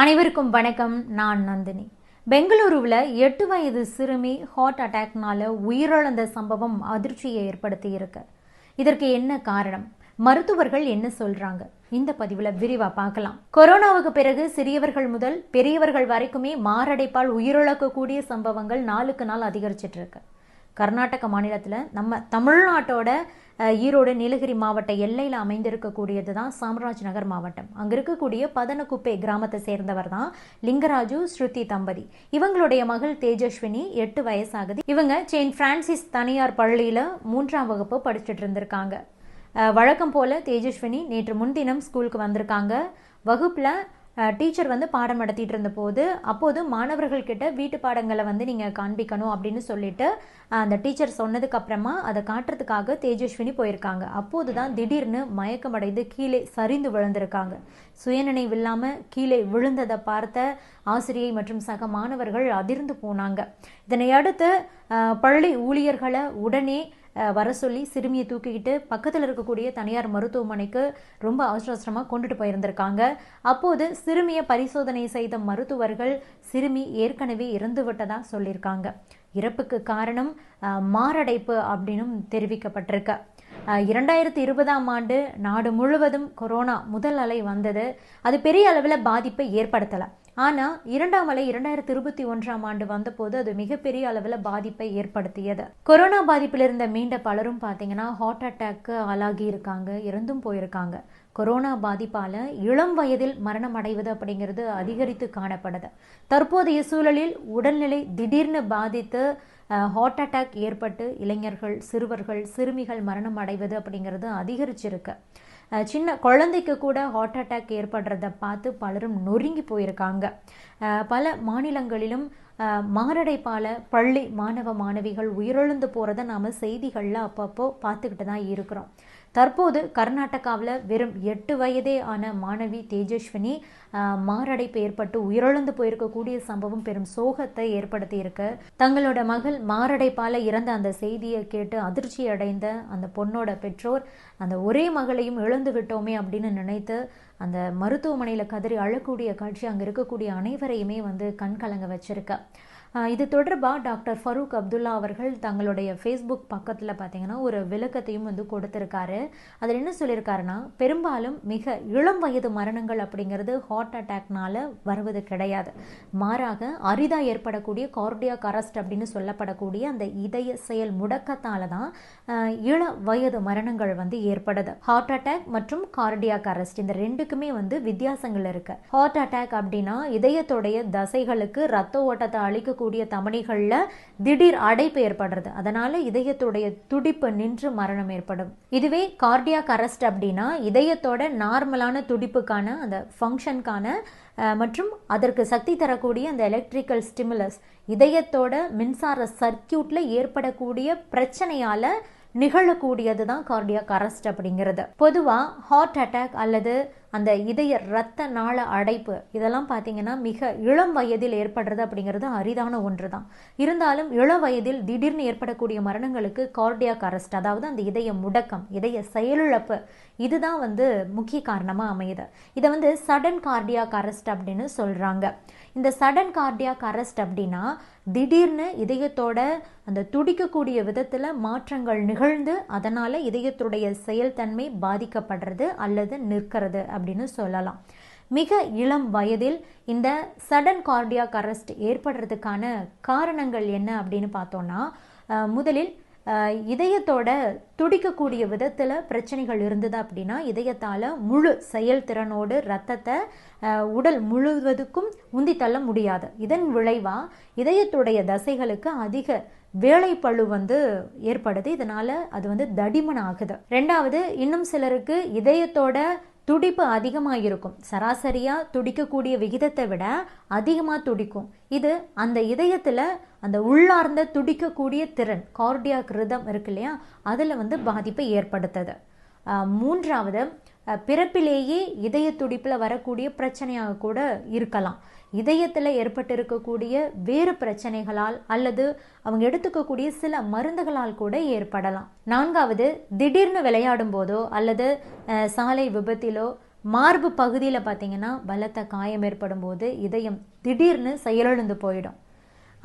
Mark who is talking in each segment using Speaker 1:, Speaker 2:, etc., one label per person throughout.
Speaker 1: அனைவருக்கும் வணக்கம். நான் நந்தினி. பெங்களூருவில் எட்டு வயது சிறுமி ஹார்ட் அட்டாக்னால உயிரிழந்த சம்பவம் அதிர்ச்சியை ஏற்படுத்தியிருக்கு இதற்கு என்ன காரணம்? மருத்துவர்கள் என்ன சொல்றாங்க? இந்த பதிவில் விரிவாக பார்க்கலாம். கொரோனாவுக்கு பிறகு சிறியவர்கள் முதல் பெரியவர்கள் வரைக்குமே மாரடைப்பால் உயிரிழக்கக்கூடிய சம்பவங்கள் நாளுக்கு நாள் அதிகரிச்சிட்டு இருக்கு. கர்நாடக மாநிலத்தில் நம்ம தமிழ்நாட்டோட ஈரோடு நீலகிரி மாவட்ட எல்லையில் அமைந்திருக்கக்கூடியது தான் சாம்ராஜ் நகர் மாவட்டம். அங்கே இருக்கக்கூடிய பதனக்குப்பை கிராமத்தை சேர்ந்தவர் தான் லிங்கராஜு ஸ்ருதி தம்பதி. இவங்களுடைய மகள் தேஜஸ்வினி எட்டு வயசாகுது. இவங்க செயின்ட் பிரான்சிஸ் தனியார் பள்ளியில் மூன்றாம் வகுப்பு படிச்சுட்டு இருந்திருக்காங்க. வழக்கம் போல தேஜஸ்வினி நேற்று முன்தினம் ஸ்கூலுக்கு வந்திருக்காங்க. வகுப்பில் டீச்சர் வந்து பாடம் நடத்திட்டு இருந்தபோது அப்போது மாணவர்கள்கிட்ட வீட்டு பாடங்களை வந்து நீங்கள் காண்பிக்கணும் அப்படின்னு சொல்லிட்டு அந்த டீச்சர் சொன்னதுக்கு அப்புறமா அதை காட்டுறதுக்காக தேஜஸ்வினி போயிருக்காங்க. அப்போது தான் திடீர்னு மயக்கமடைந்து கீழே சரிந்து விழுந்திருக்காங்க. சுயநினைவு இல்லாமல் கீழே விழுந்ததை பார்த்த ஆசிரியை மற்றும் சக மாணவர்கள் அதிர்ந்து போனாங்க. இதனை அடுத்து பள்ளி ஊழியர்களை உடனே வர சொல்லி சிறுமியை தூக்கிக்கிட்டு பக்கத்தில் இருக்கக்கூடிய தனியார் மருத்துவமனைக்கு ரொம்ப அவசர அவசரமாக கொண்டுட்டு போயிருந்திருக்காங்க. அப்போது சிறுமியை பரிசோதனை செய்த மருத்துவர்கள் சிறுமி ஏற்கனவே இறந்து விட்டதாக சொல்லியிருக்காங்க. இறப்புக்கு காரணம் மாரடைப்பு அப்படின்னும் தெரிவிக்கப்பட்டிருக்கு. இரண்டாயிரத்தி இருபதாம் ஆண்டு நாடு முழுவதும் கொரோனா முதல் அலை வந்தது. அது பெரிய அளவில் பாதிப்பை ஏற்படுத்தலை. ஆனால் இரண்டாம் அலை இரண்டாயிரத்தி இருபத்தி ஒன்றாம் ஆண்டு வந்தபோது அது மிகப்பெரிய அளவில் பாதிப்பை ஏற்படுத்தியது. கொரோனா பாதிப்பில் இருந்த மீண்ட பலரும் பார்த்தீங்கன்னா ஹார்ட் அட்டாக்கு ஆளாகி இருக்காங்க இறந்தும் போயிருக்காங்க. கொரோனா பாதிப்பால் இளம் வயதில் மரணம் அடைவது அப்படிங்கிறது அதிகரித்து காணப்படுது. தற்போதைய சூழலில் உடல்நிலை திடீர்னு பாதித்து ஹார்ட் அட்டாக் ஏற்பட்டு இளைஞர்கள் சிறுவர்கள் சிறுமிகள் மரணம் அடைவது அப்படிங்கிறது அதிகரிச்சிருக்கு. சின்ன குழந்தைக்கு கூட ஹார்ட் அட்டாக் ஏற்படுறதை பார்த்து பலரும் நொறுங்கி போயிருக்காங்க. பல மாநிலங்களிலும் மாரடைப்பால் மாரடைப்பால பள்ளி மாணவ மாணவிகள் உயிரிழந்து போகிறத நாம் செய்திகளில் அப்பப்போ பார்த்துக்கிட்டு தான் இருக்கிறோம். தற்போது கர்நாடகாவில் வெறும் எட்டு வயதே ஆன மாணவி தேஜஸ்வினி மாரடைப்பு ஏற்பட்டு உயிரிழந்து போயிருக்கக்கூடிய சம்பவம் பெரும் சோகத்தை ஏற்படுத்தி இருக்கு தங்களோட மகள் மாரடைப்பால இறந்த அந்த செய்தியை கேட்டு அதிர்ச்சி அடைந்த அந்த பொண்ணோட பெற்றோர் அந்த ஒரே மகளையும் இழந்து விட்டோமே அப்படின்னு நினைத்து அந்த மருத்துவமனையில் கதறி அழக்கூடிய காட்சி அங்கே இருக்கக்கூடிய அனைவரையுமே வந்து கண் கலங்க இது தொடர்பாக டாக்டர் ஃபரூக் அப்துல்லா அவர்கள் தங்களுடைய ஃபேஸ்புக் பக்கத்தில் பார்த்தீங்கன்னா ஒரு விளக்கத்தையும் வந்து கொடுத்துருக்காரு. அதில் என்ன சொல்லியிருக்காருன்னா பெரும்பாலும் மிக இளம் வயது மரணங்கள் அப்படிங்கிறது ஹார்ட் அட்டாக்னால் வருவது கிடையாது. மாறாக அரிதாக ஏற்படக்கூடிய கார்டியாக் அரஸ்ட் அப்படின்னு சொல்லப்படக்கூடிய அந்த இதய செயல் முடக்கத்தால் தான் இள வயது மரணங்கள் வந்து ஏற்படுது. ஹார்ட் அட்டாக் மற்றும் கார்டியாக் அரஸ்ட் இந்த ரெண்டுக்குமே வந்து வித்தியாசங்கள் இருக்கு. ஹார்ட் அட்டாக் அப்படின்னா இதயத்துடைய தசைகளுக்கு ரத்த ஓட்டத்தை இருக்கக்கூடிய தமனிகள்ல திடீர் அடைப்பு ஏற்படுறது. அதனால இதயத்துடைய துடிப்பு நின்று மரணம் ஏற்படும். இதுவே கார்டியாக் அரெஸ்ட் அப்படின்னா இதயத்தோட நார்மலான துடிப்புக்கான அந்த ஃபங்க்ஷனுக்கான மற்றும் அதற்கு சக்தி தரக்கூடிய அந்த எலக்ட்ரிக்கல் ஸ்டிமுலஸ் இதயத்தோட மின்சார சர்க்கியூட்ல ஏற்படக்கூடிய பிரச்சனையால நிகழக்கூடியது தான் கார்டியாக் அரெஸ்ட் அப்படிங்கிறது. பொதுவாக ஹார்ட் அட்டாக் அல்லது அந்த இதய இரத்த நாள அடைப்பு இதெல்லாம் பார்த்தீங்கன்னா மிக இளம் வயதில் ஏற்படுறது அப்படிங்கிறது அரிதான ஒன்று தான் இருந்தாலும் இள வயதில் திடீர்னு ஏற்படக்கூடிய மரணங்களுக்கு கார்டியாக் அரெஸ்ட் அதாவது அந்த இதய முடக்கம் இதய செயலிழப்பு இதுதான் வந்து முக்கிய காரணமாக அமையுது. இதை வந்து சடன் கார்டியாக் அரெஸ்ட் அப்படின்னு சொல்கிறாங்க இந்த சடன் கார்டியாக் அரெஸ்ட் அப்படின்னா திடீர்னு இதயத்தோட அந்த துடிக்கக்கூடிய விதத்தில் மாற்றங்கள் நிகழ்ந்து அதனால் இதயத்துடைய செயல்தன்மை பாதிக்கப்படுறது அல்லது நிற்கிறது அப்படின்னு சொல்லலாம். மிக இளம் வயதில் இந்த சடன் கார்டியாக் அரெஸ்ட் ஏற்படுறதுக்கான காரணங்கள் என்ன அப்படின்னு பார்த்தோன்னா அஹ், முதலில் அஹ், இதயத்தோட துடிக்கக்கூடிய விதத்தில் பிரச்சனைகள் இருந்தது அப்படின்னா இதயத்தால் முழு செயல்திறனோடு ரத்தத்தை உடல் முழுவதுக்கும் உந்தி தள்ள முடியாது. இதன் விளைவாக இதயத்துடைய தசைகளுக்கு அதிக வேலைப்பழு வந்து ஏற்படுது. இதனால அது வந்து தடிமன் ஆகுது ரெண்டாவது இன்னும் சிலருக்கு இதயத்தோட துடிப்பு அதிகமாக இருக்கும் சராசரியாக துடிக்கக்கூடிய விகிதத்தை விட அதிகமாக துடிக்கும். இது அந்த இதயத்தில் அந்த உள்ளார்ந்த துடிக்கக்கூடிய திறன் கார்டியாக் ரிதம் இருக்கு இல்லையா? அதில் வந்து பாதிப்பை ஏற்படுத்துது. ஆஹ் மூன்றாவது பிறப்பிலேயே இதய துடிப்பில் வரக்கூடிய பிரச்சனையாக கூட இருக்கலாம். இதயத்தில் ஏற்பட்டிருக்கக்கூடிய வேறு பிரச்சனைகளால் அல்லது அவங்க எடுத்துக்கக்கூடிய சில மருந்துகளால் கூட ஏற்படலாம். நான்காவது திடீர்னு விளையாடும் போதோ அல்லது சாலை விபத்திலோ மார்பு பகுதியில் பார்த்தீங்கன்னா பலத்த காயம் ஏற்படும் போது இதயம் திடீர்னு செயலிழந்து போயிடும்.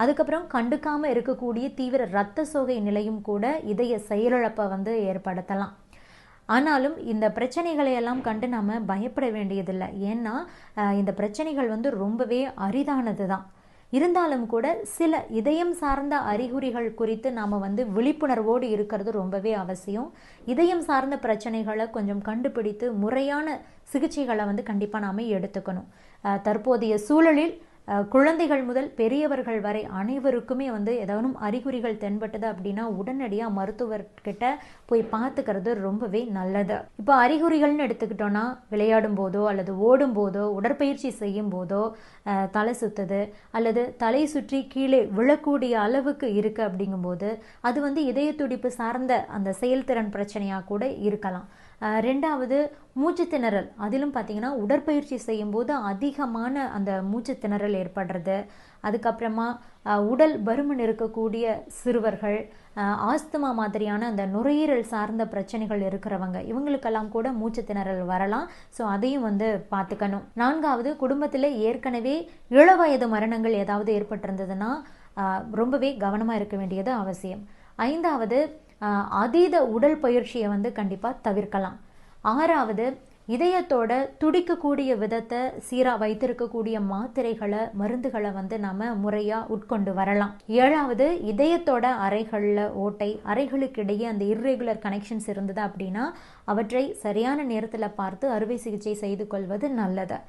Speaker 1: அதுக்கப்புறம் கண்டுக்காமல் இருக்கக்கூடிய தீவிர இரத்த சோகை நிலையும் கூட இதய செயலிழப்பை வந்து ஏற்படுத்தலாம். ஆனாலும் இந்த பிரச்சனைகளை எல்லாம் கண்டு நாம் பயப்பட வேண்டியதில்லை. ஏன்னா இந்த பிரச்சனைகள் வந்து ரொம்பவே அரிதானது தான் இருந்தாலும் கூட சில இதயம் சார்ந்த அறிகுறிகள் குறித்து நாம் வந்து விழிப்புணர்வோடு இருக்கிறது ரொம்பவே அவசியம். இதயம் சார்ந்த பிரச்சனைகளை கொஞ்சம் கண்டுபிடித்து முறையான சிகிச்சைகளை வந்து கண்டிப்பாக நாம் எடுத்துக்கணும். தற்போதைய சூழலில் குழந்தைகள் முதல் பெரியவர்கள் வரை அனைவருக்குமே வந்து ஏதாவது அறிகுறிகள் தென்பட்டது அப்படின்னா உடனடியாக மருத்துவர்கிட்ட போய் பார்த்துக்கிறது ரொம்பவே நல்லது. இப்போ அறிகுறிகள்னு எடுத்துக்கிட்டோன்னா விளையாடும் போதோ அல்லது ஓடும் போதோ உடற்பயிற்சி செய்யும் போதோ தலை சுத்துது அல்லது தலை சுற்றி கீழே விழக்கூடிய அளவுக்கு இருக்கு அப்படிங்கும்போது அது வந்து இதய துடிப்பு சார்ந்த அந்த செயல்திறன் பிரச்சனையாக கூட இருக்கலாம். ரெண்டாவது மூச்சு திணறல். அதிலும் பார்த்திங்கன்னா உடற்பயிற்சி செய்யும்போது அதிகமான அந்த மூச்சு திணறல் ஏற்படுறது. அதுக்கப்புறமா உடல் பருமன் இருக்கக்கூடிய சிறுவர்கள் ஆஸ்துமா மாதிரியான அந்த நுரையீரல் சார்ந்த பிரச்சனைகள் இருக்கிறவங்க இவங்களுக்கெல்லாம் கூட மூச்சு திணறல் வரலாம். ஸோ அதையும் வந்து பார்த்துக்கணும் நான்காவது குடும்பத்தில் ஏற்கனவே இளவயது மரணங்கள் ஏதாவது ஏற்பட்டிருந்ததுன்னா ரொம்பவே கவனமாக இருக்க வேண்டியது அவசியம். ஐந்தாவது அதீத உடல் பயிற்சியை வந்து கண்டிப்பாக தவிர்க்கலாம். ஆறாவது இதயத்தோட துடிக்கக்கூடிய விதத்தை சீராக வைத்திருக்கக்கூடிய மாத்திரைகளை மருந்துகளை வந்து நம்ம முறையாக உட்கொண்டு வரலாம். ஏழாவது இதயத்தோட அறைகளில் ஓட்டை அறைகளுக்கு இடையே அந்த இர்ரெகுலர் கனெக்ஷன்ஸ் இருந்தது அப்படின்னா அவற்றை சரியான நேரத்தில் பார்த்து அறுவை சிகிச்சை செய்து கொள்வது நல்லது.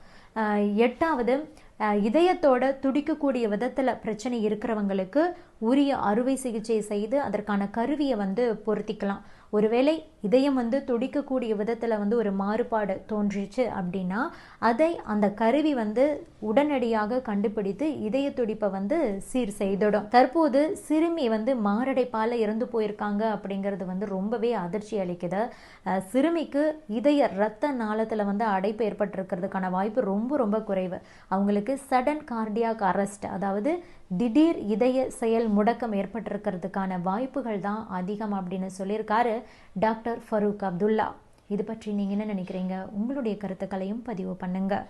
Speaker 1: எட்டாவது இதயத்தோட துடிக்கக்கூடிய விதத்தில் பிரச்சனை இருக்கிறவங்களுக்கு உரிய அறுவை சிகிச்சை செய்து அதற்கான கருவியை வந்து பொருத்திக்கலாம். ஒருவேளை இதயம் வந்து துடிக்கக்கூடிய விதத்தில் வந்து ஒரு மாறுபாடு தோன்றிச்சு அப்படின்னா அதை அந்த கருவி வந்து உடனடியாக கண்டுபிடித்து இதய துடிப்பை வந்து சீர் செய்திடும். தற்போது சிறுமி வந்து மாரடைப்பால் இறந்து போயிருக்காங்க அப்படிங்கிறது வந்து ரொம்பவே அதிர்ச்சி அளிக்குது. சிறுமிக்கு இதய இரத்த நாளத்தில் வந்து அடைப்பு ஏற்பட்டிருக்கிறதுக்கான வாய்ப்பு ரொம்ப ரொம்ப குறைவு. அவங்களுக்கு சடன் கார்டியாக் அரெஸ்ட் அதாவது திடீர் இதய செயல் முடக்கம் ஏற்பட்டிருக்கிறதுக்கான வாய்ப்புகள் தான் அதிகம் அப்படின்னு சொல்லியிருக்காரு டாக்டர் ஃபரூக் அப்துல்லா. இது பற்றி நீங்கள் என்ன நினைக்கிறீங்க? உங்களுடைய கருத்துக்களையும் பதிவு பண்ணுங்கள்